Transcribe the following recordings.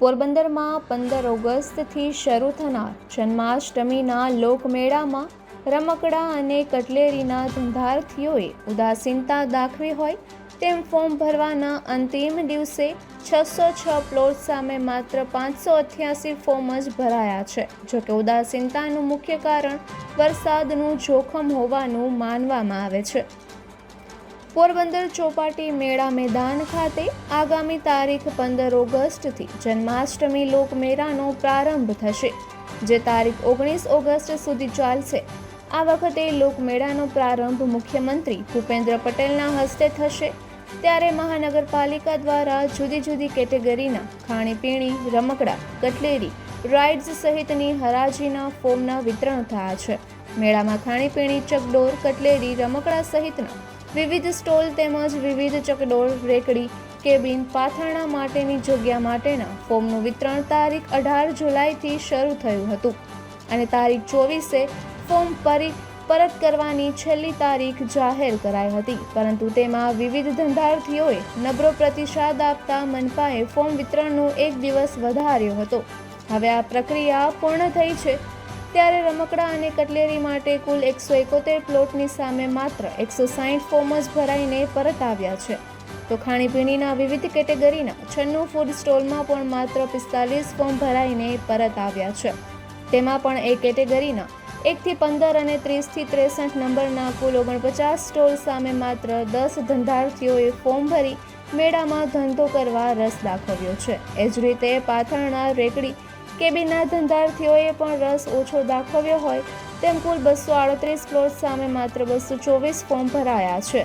પોરબંદરમાં પંદર ઓગસ્ટથી શરૂ થનાર જન્માષ્ટમીના લોકમેળામાં રમકડા અને કટલેરીના ધંધાર્થીઓએ ઉદાસીનતા દાખવી હોય તેમ ફોર્મ ભરવાના અંતિમ દિવસે છસો છ પ્લોટ સામે માત્ર પાંચસો અઠ્યાસી ફોર્મ જ ભરાયા છે જોકે ઉદાસીનતાનું મુખ્ય કારણ વરસાદનું જોખમ હોવાનું માનવામાં આવે છે. પોરબંદર ચોપાટી મેળા મેદાન ખાતે આગામી તારીખ પંદર ઓગસ્ટથી જન્માષ્ટમી લોકમેળાનો પ્રારંભ થશે, જે તારીખ ઓગણીસ ઓગસ્ટ સુધી ચાલશે. આ વખતે લોકમેળાનો પ્રારંભ મુખ્યમંત્રી ભૂપેન્દ્ર પટેલના હસ્તે થશે. ત્યારે મહાનગરપાલિકા દ્વારા જુદી જુદી કેટેગરીના ખાણીપીણી, રમકડા, કટલેરી, રાઇડ્સ સહિતની હરાજીના ફોર્મના વિતરણ થયા છે. મેળામાં ખાણીપીણી, ચકડોર, કટલેરી, રમકડા સહિતના વિવિધ સ્ટોલ તેમજ વિવિધ ચકડોળ રેકડી, કેબિન પાથરણા માટેની જગ્યા માટેના ફોર્મનું વિતરણ તારીખ અઢાર જુલાઈથી શરૂ થયું હતું અને તારીખ ચોવીસે ફોર્મ પરી પરત કરવાની છેલ્લી તારીખ જાહેર કરાઈ હતી. પરંતુ તેમાં વિવિધ ધંધાર્થીઓએ નબળો પ્રતિસાદ આપતા મનપાએ ફોર્મ વિતરણનો એક દિવસ વધાર્યો હતો. હવે આ પ્રક્રિયા પૂર્ણ થઈ છે ત્યારે રમકડા અને કટલેરી માટે કુલ એકસો એકોતેર પ્લોટની સામે માત્ર એકસો સાહીઠ ફોર્મ જ ભરાઈને પરત આવ્યા છે. તો ખાણીપીણીના વિવિધ કેટેગરીના છન્નું ફૂડ સ્ટોલમાં પણ માત્ર પિસ્તાલીસ ફોર્મ ભરાઈને પરત આવ્યા છે. તેમાં પણ એ કેટેગરીના એકથી પંદર અને ત્રીસથી ત્રેસઠ નંબરના કુલ ઓગણપચાસ સ્ટોલ સામે માત્ર દસ ધંધાર્થીઓએ ફોર્મ ભરી મેળામાં ધંધો કરવા રસ દાખવ્યો છે. એ જ રીતે પાથરણા, રેકડી કેબિનના ધંધાર્થીઓએ પણ રસ ઓછો દાખવ્યો હોય, તેમ કુલ બસો આડત્રીસ પ્લોટ સામે માત્ર બસો ચોવીસ ફોર્મ ભરાયા છે.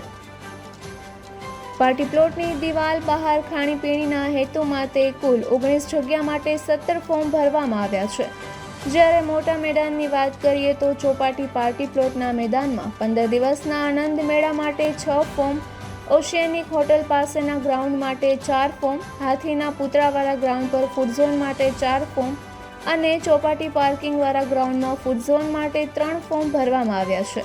પાર્ટી પ્લોટની દિવાલ બહાર ખાણીપીણીના હેતુ માટે કુલ ઓગણીસ જગ્યા માટે સત્તર ફોર્મ ભરવામાં આવ્યા છે. જ્યારે મોટા મેદાનની વાત કરીએ તો ચોપાટી પાર્ટી પ્લોટના મેદાનમાં પંદર દિવસના આનંદ મેળા માટે છ ફોર્મ ઓશિયાનિક હોટલ પાસેના ગ્રાઉન્ડ માટે ચાર ફોર્મ હાથીના પુતળાવાળા ગ્રાઉન્ડ પર ફૂડ ઝોન માટે ચાર ફોર્મ અને ચોપાટી પાર્કિંગવાળા ગ્રાઉન્ડમાં ફૂડ ઝોન માટે ત્રણ ફોર્મ ભરવામાં આવ્યા છે.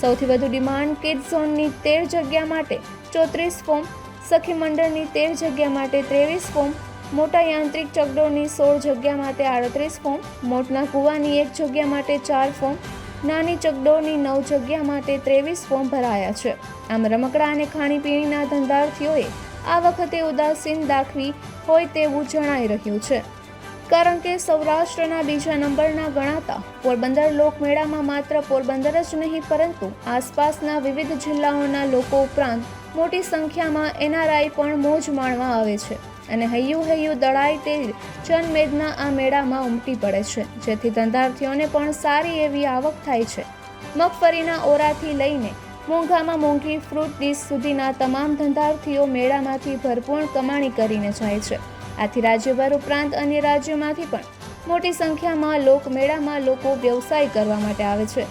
સૌથી વધુ ડિમાન્ડ કિડ ઝોનની તેર જગ્યા માટે ચોત્રીસ ફોર્મ સખી મંડળની તેર જગ્યા માટે ત્રેવીસ ફોર્મ મોટા યાંત્રિક ચકડોળની સોળ જગ્યા માટે આડત્રીસ ફોર્મ મોટના કૂવાની એક જગ્યા માટે ચાર ફોર્મ નાની ચકડોળની નવ જગ્યા માટે ત્રેવીસ ફોર્મ ભરાયા છે. આમ રમકડા અને ખાણીપીણીના ધંધાર્થીઓએ આ વખતે ઉદાસીન દાખવી હોય તેવું જણાઈ રહ્યું છે. કારણ કે સૌરાષ્ટ્રના બીજા નંબરના ગણાતા પોરબંદર લોકમેળામાં માત્ર પોરબંદર જ નહીં, પરંતુ આસપાસના વિવિધ જિલ્લાઓના લોકો ઉપરાંત મોટી સંખ્યામાં એનઆરઆઈ પણ મોજ માણવા આવે છે. અને હૈયું હૈયું દળાય તે જનમેદના આ મેળામાં ઉમટી પડે છે. જેથી ધંધાર્થીઓને પણ સારી એવી આવક થાય છે. મગફળીના ઓરાથી લઈને મોંઘામાં મોંઘી ફ્રૂટ ડીશ સુધીના તમામ ધંધાર્થીઓ મેળામાંથી ભરપૂર કમાણી કરીને જાય છે. આથી રાજ્યભર ઉપરાંત અન્ય રાજ્યોમાંથી પણ મોટી સંખ્યામાં લોકમેળામાં લોકો વ્યવસાય કરવા માટે આવે છે.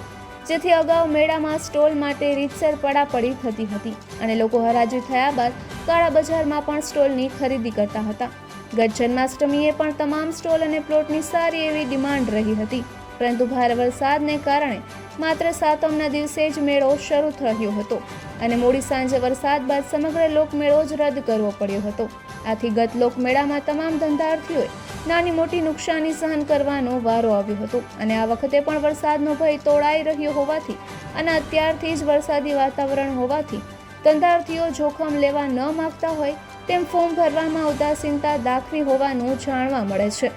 જેથી અગાઉ મેળામાં સ્ટોલ માટે રીતસર પડાપડી થતી હતી અને લોકો હરાજી થયા બાદ કાળા બજારમાં પણ સ્ટોલની ખરીદી કરતા હતા. ગત જન્માષ્ટમીએ પણ તમામ સ્ટોલ અને પ્લોટની સારી એવી ડિમાન્ડ રહી હતી. પરંતુ ભારે વરસાદને કારણે માત્ર સાતમના દિવસે જ મેળો શરૂ થયો હતો અને મોડી સાંજે વરસાદ બાદ સમગ્ર લોકમેળો જ રદ કરવો પડ્યો હતો. આથી ગત લોકમેળામાં તમામ ધંધાર્થીઓએ નાની મોટી નુકસાની સહન કરવાનો વારો આવ્યો હતો અને આ વખતે પણ વરસાદનો ભય તોડાઈ રહ્યો હોવાથી અને અત્યારથી જ વરસાદી વાતાવરણ હોવાથી ધંધાર્થીઓ જોખમ લેવા ન માગતા હોય તેમ ફોર્મ ભરવામાં ઉદાસીનતા દાખવી હોવાનું જાણવા મળે છે.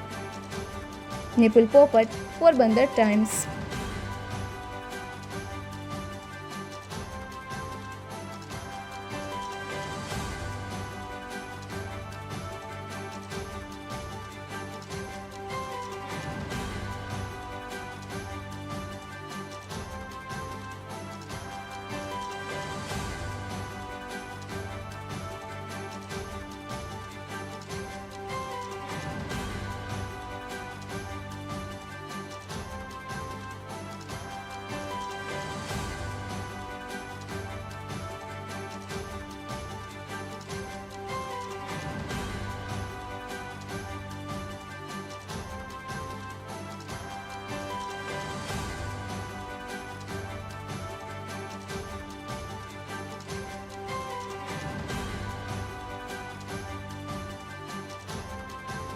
નિપુલ પોપટ, પોરબંદર ટાઈમ્સ.